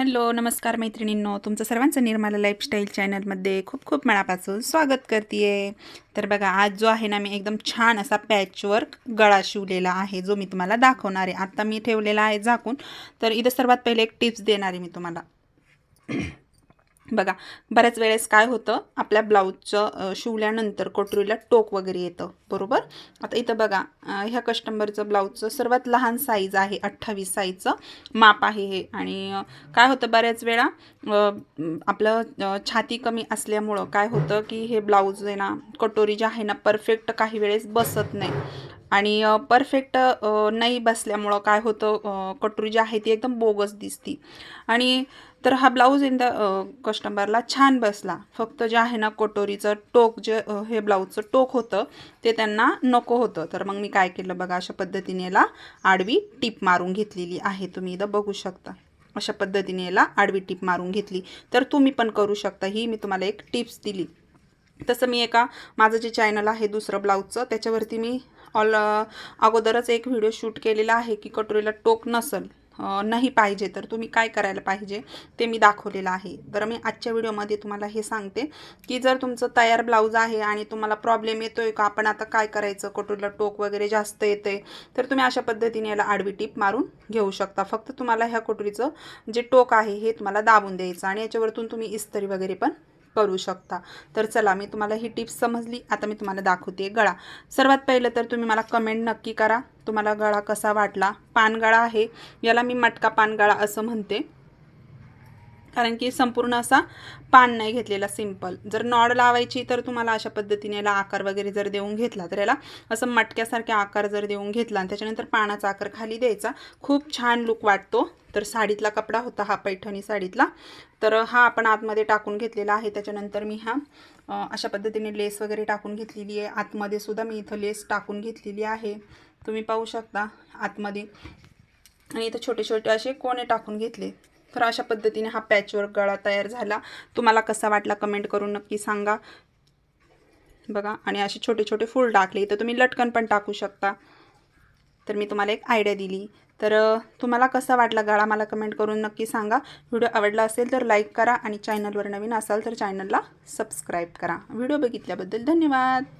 Hello नमस्कार मैत्रिणींनो. तुमचं सर्वांचं निर्माला लाईफस्टाईल चॅनलमध्ये खूप खूप मनापासून स्वागत करते तर बघा आज जो आहे ना मी एकदम छान असा पॅचवर्क गळा शिवलेला आहे जो मी तुम्हाला दाखवणार आहे. आत्ता मी ठेवलेला आहे झाकून. तर इथं सर्वात पहिले एक टिप्स देणार आहे मी तुम्हाला. बघा बऱ्याच वेळेस काय होतं आपल्या ब्लाऊजचं शिवल्यानंतर कटोरीला टोक वगैरे येतं बरोबर? आता इथं बघा ह्या कस्टमरचं ब्लाऊजचं सर्वात लहान साईज आहे अठ्ठावीस साईजचं माप आहे हे. आणि काय होतं बऱ्याच वेळा आपलं छाती कमी असल्यामुळं काय होतं की हे ब्लाऊज आहे ना कटोरी जे आहे ना परफेक्ट काही वेळेस बसत नाही. आणि परफेक्ट नाही बसल्यामुळं काय होतं कटोरी जी आहे ती एकदम बोगस दिसती. आणि तर हा ब्लाऊज इन द कस्टमरला छान बसला. फक्त जे आहे ना कटोरीचं टोक जे हे ब्लाऊजचं टोक होतं ते त्यांना नको होतं. तर मग मी काय केलं बघा अशा पद्धतीने याला आडवी टीप मारून घेतलेली आहे. तुम्ही इथं बघू शकता. अशा पद्धतीने याला आडवी टीप मारून घेतली. तर तुम्ही पण करू शकता. ही मी तुम्हाला एक टिप्स दिली. तसं मी एका माझं जे चॅनल आहे दुसरं ब्लाऊजचं त्याच्यावरती मी ऑल अगोदरच एक व्हिडिओ शूट केलेला आहे की कटोरीला टोक नसल नाही पाहिजे तर तुम्ही काय करायला पाहिजे ते मी दाखवलेलं आहे. तर मी आजच्या व्हिडिओमध्ये तुम्हाला हे सांगते की जर तुमचं तयार ब्लाऊज आहे आणि तुम्हाला प्रॉब्लेम येतोय का आपण आता काय करायचं? कटोरीला टोक वगैरे जास्त येते तर तुम्ही अशा पद्धतीने याला आडवी टीप मारून घेऊ शकता. फक्त तुम्हाला ह्या कटोरीचं जे टोक आहे हे तुम्हाला दाबून द्यायचं आणि याच्यावरतून तुम्ही इस्त्री वगैरे पण करू शकता. तर चला मी तुम्हाला ही टिप्स समजली. आता मी तुम्हाला दाखवते गळा. सर्वात पहिलं तर तुम्ही मला कमेंट नक्की करा. तुम्हाला गळा कसा वाटला? पानगळा आहे. याला मी मटका पानगळा असं म्हणते. कारण की संपूर्ण असा पान नाही घेतलेला सिंपल जर नॉड लावायची तर तुम्हाला अशा पद्धतीने याला आकार वगैरे जर देऊन घेतला तर याला असं मटक्यासारखे आकार जर देऊन घेतला आणि त्याच्यानंतर पानाचा आकार खाली द्यायचा खूप छान लुक वाटतो. तर साडीतला कपडा होता हा पैठणी साडीतला. तर हा आपण आतमध्ये टाकून घेतलेला आहे. त्याच्यानंतर मी हा अशा पद्धतीने लेस वगैरे टाकून घेतलेली आहे. आतमध्ये सुद्धा मी इथं लेस टाकून घेतलेली आहे. तुम्ही पाहू शकता आतमध्ये. आणि इथं छोटे छोटे असे कोणे टाकून घेतले. तर अशा पद्धतीने हा पॅचवर्क गळा तयार झाला. तुम्हाला कसा वाटला कमेंट करून नक्की सांगा. बघा आणि असे छोटे छोटे फूल टाकले. तर तुम्ही लटकन पण टाकू शकता. तर मी तुम्हाला एक आयडिया दिली. तर तुम्हाला कसा वाटला गळा मला कमेंट करून नक्की सांगा. व्हिडिओ आवडला असेल तर लाईक करा आणि चॅनलवर नवीन असाल तर चॅनलला सबस्क्राईब करा. व्हिडिओ बघितल्याबद्दल धन्यवाद.